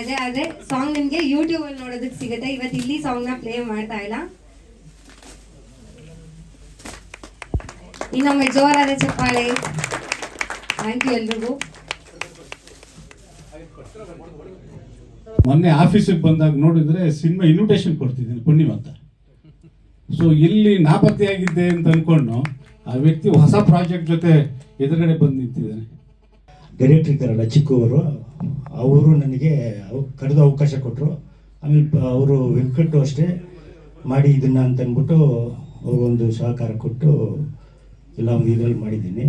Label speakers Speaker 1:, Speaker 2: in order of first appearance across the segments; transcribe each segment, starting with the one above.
Speaker 1: ಅದೇ ಆದ್ರೆ ಸಾಂಗ್ ನಿಮ್ಗೆ ಯೂಟ್ಯೂಬ್ ಅಲ್ಲಿ ನೋಡೋದಕ್ಕೆ ಸಿಗುತ್ತೆ. ಇವತ್ತು ಇಲ್ಲಿ ಸಾಂಗ್ನ ಪ್ಲೇ ಮಾಡ್ತಾ ಇಲ್ಲ. ಇನ್ನೊಮ್ಮೆ ಜೋರಾದ ಚಪ್ಪಾಳೆ. ಥ್ಯಾಂಕ್ ಯು ಎಲ್ರಿಗೂ.
Speaker 2: ಮೊನ್ನೆ ಆಫೀಸಿಗೆ ಬಂದಾಗ ನೋಡಿದ್ರೆ ಸಿನಿಮಾ ಇನ್ವಿಟೇಷನ್ ಕೊಡ್ತಿದ್ದೀನಿ ಪುಣ್ಯಂ ಅಂತ. ಸೊ ಇಲ್ಲಿ ನಾಪತ್ತೆಯಾಗಿದ್ದೆ ಅಂತ ಅನ್ಕೊಂಡು ಆ ವ್ಯಕ್ತಿ ಹೊಸ ಪ್ರಾಜೆಕ್ಟ್ ಜೊತೆ ಎದುರುಗಡೆ ಬಂದು ನಿಂತಿದ್ದಾನೆ.
Speaker 3: ಡೈರೆಕ್ಟರ್ ಇದ್ದಾರಲ್ಲ ಚಿಕ್ಕವರು ಅವರು ನನಗೆ ಕರೆದು ಅವಕಾಶ ಕೊಟ್ಟರು ಆಮೇಲೆ ಅವರು ವೆಂಕಟು ಅಷ್ಟೇ ಮಾಡಿ ಇದನ್ನ ಅಂತ ಅಂದ್ಬಿಟ್ಟು ಅವ್ರಿಗೊಂದು ಸಹಕಾರ ಕೊಟ್ಟು ಎಲ್ಲ ಇದರಲ್ಲಿ ಮಾಡಿದ್ದೀನಿ.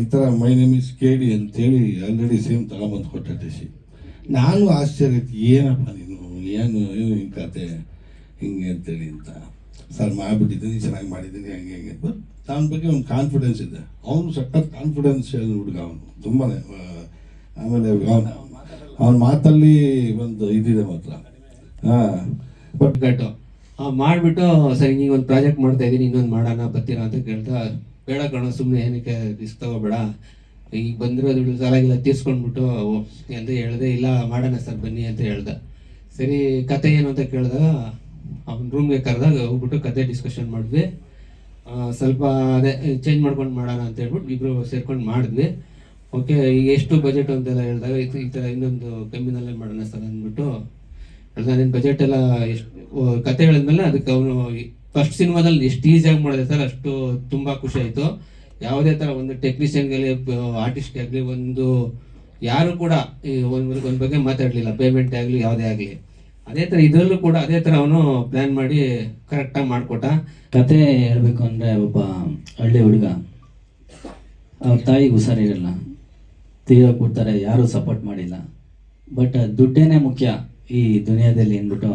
Speaker 4: ಈ ಥರ my name is K D ಅಂತೇಳಿ ಆಲ್ರೆಡಿ ಸೇಮ್ ತಗೊಂಬಂದು ಕೊಟ್ಟ ಸಿ. ನಾನು ಆಶ್ಚರ್ಯ ಏನಪ್ಪ ನೀನು? ಏನು ಏನು ಹಿಂಗೆ ಕತೆ? ಹಿಂಗೆ ಅಂತೇಳಿ ಅಂತ. ಸರ್, ಮಾಡಿಬಿಟ್ಟಿದ್ದೀನಿ, ಚೆನ್ನಾಗಿ ಮಾಡಿದ್ದೀನಿ, ಹಂಗೆ ಹಂಗೆ. ಬಟ್ ನನ್ನ ಬಗ್ಗೆ ಒಂದು ಕಾನ್ಫಿಡೆನ್ಸ್ ಇದೆ. ಅವನು ಸಖತ್ ಕಾನ್ಫಿಡೆನ್ಸ್ ಹುಡುಗ ಅವನು. ತುಂಬಾ ಆಮೇಲೆ ಅವನ. ಮಾತಲ್ಲಿ ಒಂದು ಇದಿದೆ ಮಾತ್ರ. ಹಾಂ. ಬಟ್
Speaker 5: ಗಟ್ಟು ಮಾಡಿಬಿಟ್ಟು ಒಂದು ಪ್ರಾಜೆಕ್ಟ್ ಮಾಡ್ತಾ ಇದ್ದೀನಿ ಇನ್ನೊಂದು ಮಾಡೋಣ, ಬರ್ತೀರಾ ಅಂತ ಕೇಳ್ದ ಬೇಡ ಕಣೋ ಸುಮ್ಮನೆ ಏನಕ್ಕೆ ರಿಸ್ಕ್ ತಗೋಬೇಡ. ಈಗ ಬಂದಿರೋ ದುಡ್ಡು ಸಾಲಾಗಿಲ್ಲ, ತೀರ್ಸ್ಕೊಂಡ್ಬಿಟ್ಟು ಅಂತ ಹೇಳ್ದೆ, ಇಲ್ಲ, ಮಾಡೋಣ ಸರ್, ಬನ್ನಿ ಅಂತ ಹೇಳ್ದ. ಸರಿ, ಕತೆ ಏನು ಅಂತ ಕೇಳಿದಾಗ, ಅವ್ನ ರೂಮ್ಗೆ ಕರೆದಾಗ ಹೋಗ್ಬಿಟ್ಟು ಕತೆ ಡಿಸ್ಕಷನ್ ಮಾಡಿದ್ವಿ. ಸ್ವಲ್ಪ ಅದೇ ಚೇಂಜ್ ಮಾಡ್ಕೊಂಡು ಮಾಡೋಣ ಅಂತ ಹೇಳ್ಬಿಟ್ಟು ಇಬ್ರು ಸೇರ್ಕೊಂಡು ಮಾಡಿದ್ವಿ. ಓಕೆ, ಈಗ ಎಷ್ಟು ಬಜೆಟ್ ಅಂತೆಲ್ಲ ಹೇಳಿದಾಗ ಈ ಥರ ಇನ್ನೊಂದು ಕಮ್ಮಿನಲ್ಲೇ ಮಾಡೋಣ ಸರ್ ಅಂದ್ಬಿಟ್ಟು ನಿನ್ನ ಬಜೆಟ್ ಎಲ್ಲ ಎಷ್ಟು ಕತೆ ಹೇಳಿದ್ಮೇಲೆ ಅದಕ್ಕೆ ಅವನು ಫಸ್ಟ್ ಸಿನಿಮಾದಲ್ಲಿ ಎಷ್ಟು ಈಸಿಯಾಗಿ ಮಾಡಿದೆ ಸರ್, ಅಷ್ಟು ತುಂಬ ಖುಷಿ ಆಯಿತು. ಯಾವುದೇ ಥರ ಒಂದು ಟೆಕ್ನಿಷಿಯನ್ಗಾಗಲಿ ಆರ್ಟಿಸ್ಟ್ಗೆ ಆಗಲಿ ಒಂದು ಯಾರು ಕೂಡ ಈ ಒಂದು ಒಂದು ಬಗ್ಗೆ ಮಾತಾಡಲಿಲ್ಲ ಪೇಮೆಂಟ್ ಆಗಲಿ, ಯಾವುದೇ ಆಗಲಿ. ಅದೇ ಥರ ಇದರಲ್ಲೂ ಕೂಡ ಅದೇ ಥರ ಅವನು ಪ್ಲ್ಯಾನ್ ಮಾಡಿ ಕರೆಕ್ಟಾಗಿ ಮಾಡಿಕೊಟ್ಟ.
Speaker 6: ಕತೆ ಹೇಳ್ಬೇಕು ಅಂದರೆ ಒಬ್ಬ ಹಳ್ಳಿ ಹುಡುಗ. ಅವ್ರ ತಾಯಿಗೆ ಹುಷಾರಿರಲ್ಲ. ತೀರೋಗ್ಬಿಡ್ತಾರೆ ಯಾರೂ ಸಪೋರ್ಟ್ ಮಾಡಿಲ್ಲ. ಬಟ್ ದುಡ್ಡೇನೆ ಮುಖ್ಯ ಈ ದುನಿಯಾದಲ್ಲಿ ಅಂದ್ಬಿಟ್ಟು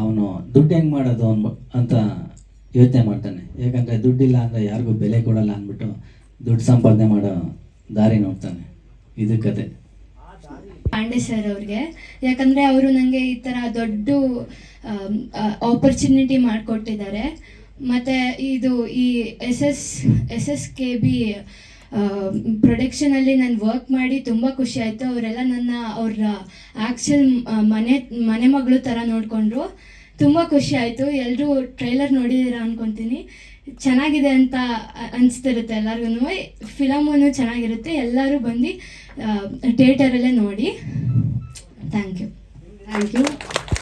Speaker 6: ಅವನು ದುಡ್ಡು ಹೆಂಗೆ ಮಾಡೋದು ಅನ್ಬ, ಅಂತ ಯೋಚನೆ ಮಾಡ್ತಾನೆ. ಯಾಕಂದರೆ ದುಡ್ಡಿಲ್ಲ ಅಂದರೆ ಯಾರಿಗೂ ಬೆಲೆ ಕೊಡಲ್ಲ ಅಂದ್ಬಿಟ್ಟು ದುಡ್ಡು ಸಂಪಾದನೆ ಮಾಡೋ ದಾರಿ ನೋಡ್ತಾನೆ. ಇದು ಕತೆ.
Speaker 7: ಪಾಂಡೆ ಸರ್ ಅವ್ರಿಗೆ. ಯಾಕಂದರೆ ಅವರು ನನಗೆ ಈ ಥರ ದೊಡ್ಡ ಆಪರ್ಚುನಿಟಿ ಮಾಡಿಕೊಟ್ಟಿದ್ದಾರೆ. ಮತ್ತು ಇದು ಈ S S S S K B ಪ್ರೊಡಕ್ಷನಲ್ಲಿ ನಾನು ವರ್ಕ್ ಮಾಡಿ ತುಂಬ ಖುಷಿ ಆಯಿತು. ಅವರೆಲ್ಲ ನನ್ನ, ಅವ್ರ ಆ್ಯಕ್ಚುಲ್ ಮನೆ ಮನೆ ಮಗಳು ಥರ ನೋಡಿಕೊಂಡ್ರು. ತುಂಬ ಖುಷಿ ಆಯಿತು. ಎಲ್ಲರೂ ಟ್ರೈಲರ್ ನೋಡಿದ್ದೀರಾ ಅನ್ಕೊತೀನಿ. ಚೆನ್ನಾಗಿದೆ ಅಂತ ಅನಿಸ್ತಿರುತ್ತೆ ಎಲ್ಲರಿಗೂ ಫಿಲಮನ್ನು ಚೆನ್ನಾಗಿರುತ್ತೆ. ಎಲ್ಲರೂ ಬಂದು ಥಿಯೇಟರಲ್ಲೇ ನೋಡಿ. Thank you
Speaker 1: thank you